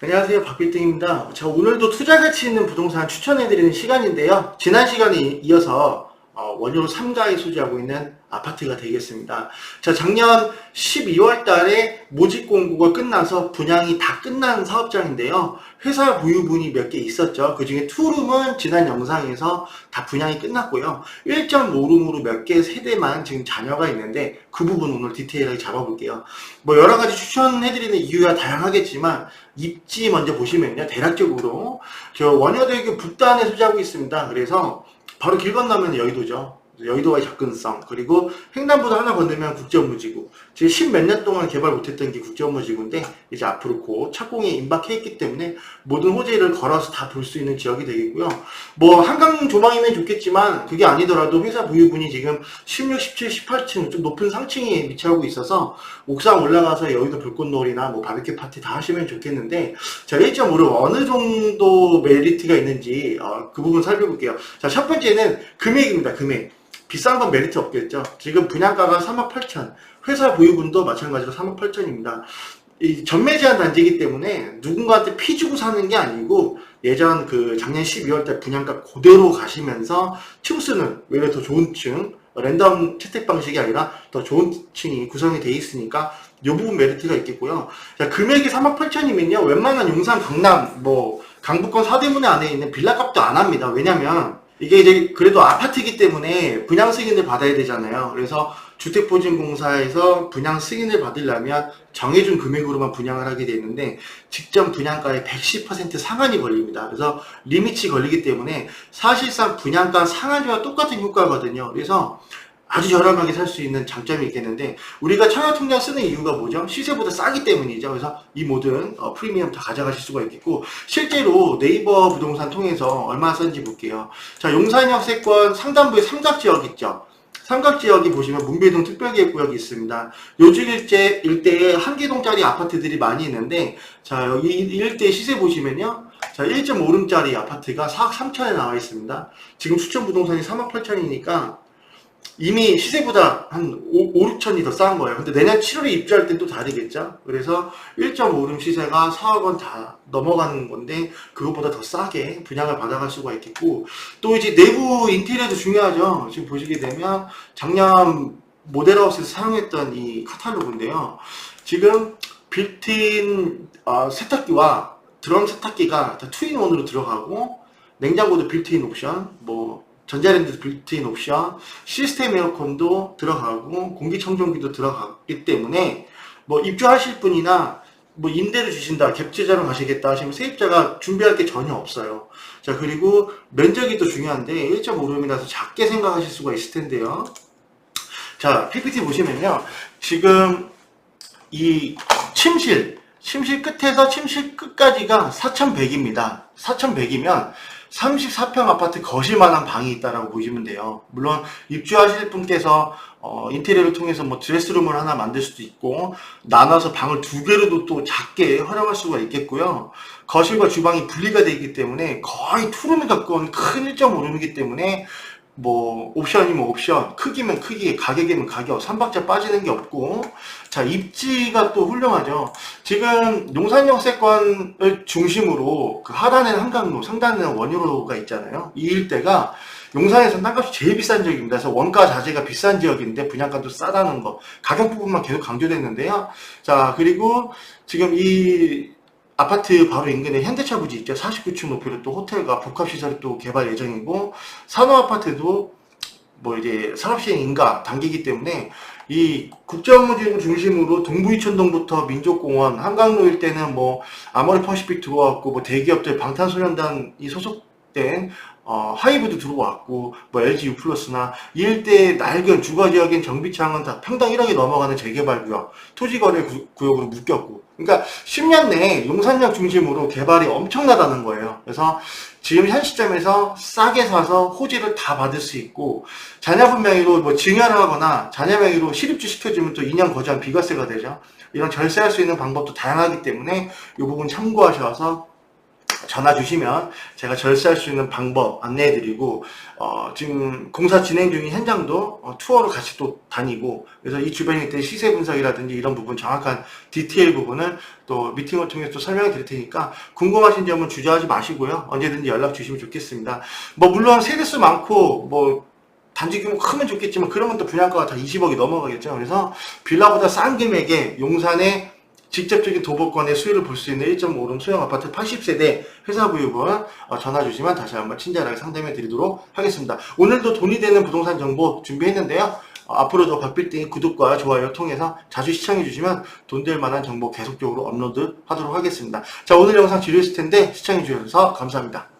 안녕하세요 박빌딩입니다. 자 오늘도 투자 가치 있는 부동산 추천해드리는 시간인데요. 지난 시간에 이어서 어, 원효 3가에 소지하고 있는 아파트가 되겠습니다. 자 작년 12월 달에 모집 공고가 끝나서 분양이 다 끝난 사업장인데요. 회사 보유분이 몇 개 있었죠. 그 중에 투룸은 지난 영상에서 다 분양이 끝났고요. 1.5룸으로 몇 개 세대만 지금 자녀가 있는데 그 부분 오늘 디테일하게 잡아볼게요. 뭐 여러 가지 추천해드리는 이유가 다양하겠지만 입지 먼저 보시면요 대략적으로 저 원효대교 북단에 소지하고 있습니다 그래서 바로 길 건너면 여의도죠 여의도와의 접근성 그리고 횡단보도 하나 건너면 국제업무지구 지금 십몇 년 동안 개발 못했던 게 국제업무지구인데 이제 앞으로 곧 착공이 임박해 있기 때문에 모든 호재를 걸어서 다 볼 수 있는 지역이 되겠고요 뭐 한강 조망이면 좋겠지만 그게 아니더라도 회사 보유분이 지금 16, 17, 18층 좀 높은 상층에 위치하고 있어서 옥상 올라가서 여의도 불꽃놀이나 뭐 바베큐 파티 다 하시면 좋겠는데 자 1.5를 어느 정도 메리트가 있는지 어, 그 부분 살펴볼게요. 자 첫 번째는 금액입니다. 금액 비싼 건 메리트 없겠죠. 지금 분양가가 3억 8천, 회사 보유분도 마찬가지로 3억 8천입니다. 이 전매 제한 단지이기 때문에 누군가한테 피 주고 사는 게 아니고 예전 그 작년 12월 달 분양가 그대로 가시면서 층수는 외려 더 좋은 층 랜덤 채택 방식이 아니라 더 좋은 층이 구성이 돼 있으니까 이 부분 메리트가 있겠고요. 자, 금액이 3억 8천이면요. 웬만한 용산 강남 뭐 강북권 사대문에 안에 있는 빌라 값도 안 합니다. 왜냐면 이게 이제 그래도 아파트이기 때문에 분양 승인을 받아야 되잖아요. 그래서 주택보증공사에서 분양 승인을 받으려면 정해준 금액으로만 분양을 하게 되는데 직전 분양가의 110% 상한이 걸립니다. 그래서 리미치 걸리기 때문에 사실상 분양가 상한제와 똑같은 효과거든요. 그래서 아주 저렴하게 살 수 있는 장점이 있겠는데 우리가 청약통장 쓰는 이유가 뭐죠? 시세보다 싸기 때문이죠. 그래서 이 모든 어, 프리미엄 다 가져가실 수가 있겠고 실제로 네이버 부동산 통해서 얼마 썼는지 볼게요. 자 용산역 세권 상단부에 삼각지역 있죠. 삼각지역이 보시면 문배동 특별기획구역이 있습니다. 요즘 일제 일대에 한 개동짜리 아파트들이 많이 있는데 자 여기 이 일대 시세 보시면요. 자 1.5룸짜리 아파트가 4억 3천에 나와 있습니다. 지금 수천 부동산이 3억 8천이니까 이미 시세보다 한 5, 5 6천이 더 싼 거예요. 근데 내년 7월에 입주할 땐 또 다르겠죠? 그래서 1.5룸 시세가 4억 원 다 넘어가는 건데, 그것보다 더 싸게 분양을 받아갈 수가 있겠고, 또 이제 내부 인테리어도 중요하죠. 지금 보시게 되면, 작년 모델하우스에서 사용했던 이 카탈로그인데요. 지금 빌트인 어, 세탁기와 드럼 세탁기가 다 투인원으로 들어가고, 냉장고도 빌트인 옵션, 뭐, 전자레인지도 빌트인 옵션, 시스템 에어컨도 들어가고 공기청정기도 들어가기 때문에 뭐 입주하실 분이나 뭐 임대를 주신다, 갭제자로 가시겠다 하시면 세입자가 준비할 게 전혀 없어요. 자 그리고 면적이 또 중요한데 1.5룸이라서 작게 생각하실 수가 있을 텐데요. 자 PPT 보시면요, 지금 이 침실, 침실 끝에서 침실 끝까지가 4,100입니다. 4,100이면 34평 아파트 거실만한 방이 있다라고 보시면 돼요. 물론 입주하실 분께서 어, 인테리어를 통해서 뭐 드레스룸을 하나 만들 수도 있고 나눠서 방을 두 개로도 또 작게 활용할 수가 있겠고요. 거실과 주방이 분리가 되어 있기 때문에 거의 투룸에 가까운 큰 1.5룸이기 때문에 뭐 옵션이면 옵션, 크기면 크기, 가격이면 가격, 3박자 빠지는 게 없고 자 입지가 또 훌륭하죠. 지금 용산역 세권을 중심으로 그 하단에는 한강로, 상단에는 원효로가 있잖아요. 이 일대가 용산에서 땅값이 제일 비싼 지역입니다. 그래서 원가 자재가 비싼 지역인데 분양가도 싸다는 거 가격 부분만 계속 강조됐는데요. 자 그리고 지금 이 아파트 바로 인근에 현대차 부지 있죠. 49층 높이로 또 호텔과 복합시설이 또 개발 예정이고 산호아파트도 뭐 이제 산업시행 인가 단계이기 때문에 이 국제업무지구 중심으로 동부 이천동부터 민족공원, 한강로 일대는 뭐 아모레 퍼시픽 들어왔고 뭐 대기업들 방탄소년단이 소속된 어, 하이브도 들어왔고, 뭐, LG U 플러스나, 이 일대 낡은 주거지역인 정비창은 다 평당 1억이 넘어가는 재개발 구역, 토지거래 구, 구역으로 묶였고. 그러니까 10년 내에 용산역 중심으로 개발이 엄청나다는 거예요. 그래서 지금 현 시점에서 싸게 사서 호지를 다 받을 수 있고, 자녀분 명의로 뭐 증여하거나 자녀 명의로 실입주 시켜주면 또 2년 거주한 비과세가 되죠. 이런 절세할 수 있는 방법도 다양하기 때문에 이 부분 참고하셔서 전화 주시면 제가 절세할 수 있는 방법 안내해 드리고 어, 지금 공사 진행 중인 현장도 어, 투어로 같이 또 다니고 그래서 이 주변에 있던 시세 분석이라든지 이런 부분 정확한 디테일 부분을 또 미팅을 통해서 또 설명해 드릴 테니까 궁금하신 점은 주저하지 마시고요. 언제든지 연락 주시면 좋겠습니다. 뭐 물론 세대수 많고 뭐 단지 규모 크면 좋겠지만 그러면 또 분양가가 다 20억이 넘어가겠죠. 그래서 빌라보다 싼 금액에 용산에 직접적인 도보권의 수요를 볼 수 있는 1.5룸 소형 아파트 80세대 회사 구입은 어, 전화 주시면 다시 한번 친절하게 상담해 드리도록 하겠습니다. 오늘도 돈이 되는 부동산 정보 준비했는데요. 어, 앞으로도 박빌딩 구독과 좋아요 통해서 자주 시청해 주시면 돈 될 만한 정보 계속적으로 업로드 하도록 하겠습니다. 자, 오늘 영상 지루했을 텐데 시청해 주셔서 감사합니다.